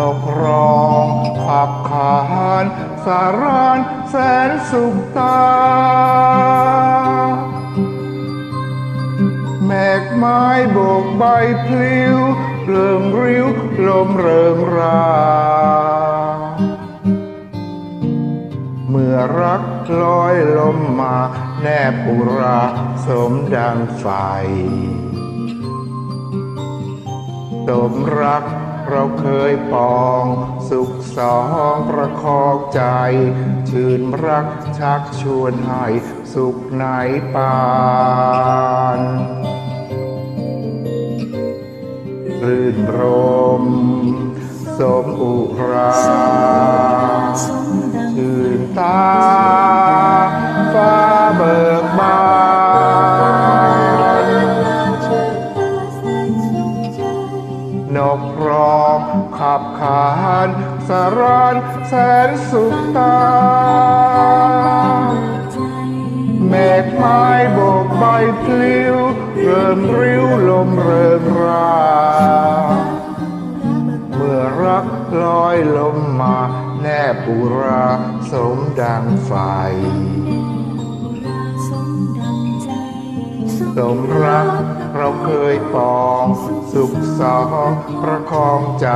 นกร้องขับขานสารานแสนสุขตา แมกไม้โบกใบพลิ้วเริงริ้วลมเริงรา เมื่อรักลอยลมมาแนบอุราสมดังไฟสมรัก เราเคยปอง สุขสองประคองใจ ชื่นรักชักชวนให้สุขไหนปานรื่นรมสมอุรา ชื่นตา นกร้องขับขานสารานแสนสุขตาเมฆไม้โบกใบพลิ้ว เริ่มริ้วลมเริงรา เมื่อรักลอยลมมาแนบปุราสมดังไฟ สมรัก เราเคยปอง สุขสองประคองใจ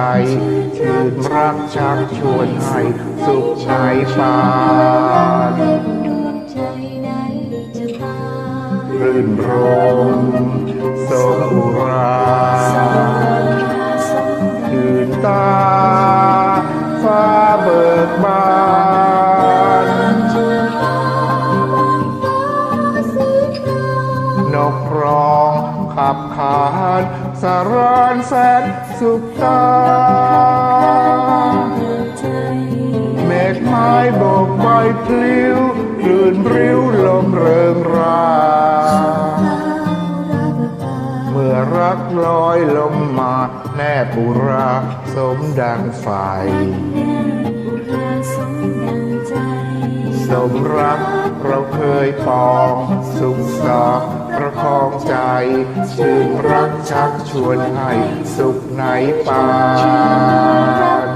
ชื่นรักชักชวนให้สุขในปานรื่นรมสมอุราชื่นตาฟ้าเบิกบาน นกร้อง ขับขานสารานแสนสุขตาเมฆไม้โบกใบพลิ้วลื่นริ้วลมเริงรา เมื่อรักลอยลมมาแนบปุราสมดังไฟสมรักเราเคยปองสุขสอง ประคองใจชื่นรักชักชวนให้สุขในปาน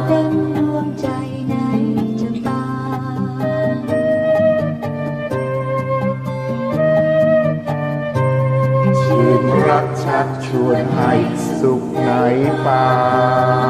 ชื่นรักชักชวนให้สุขในปาน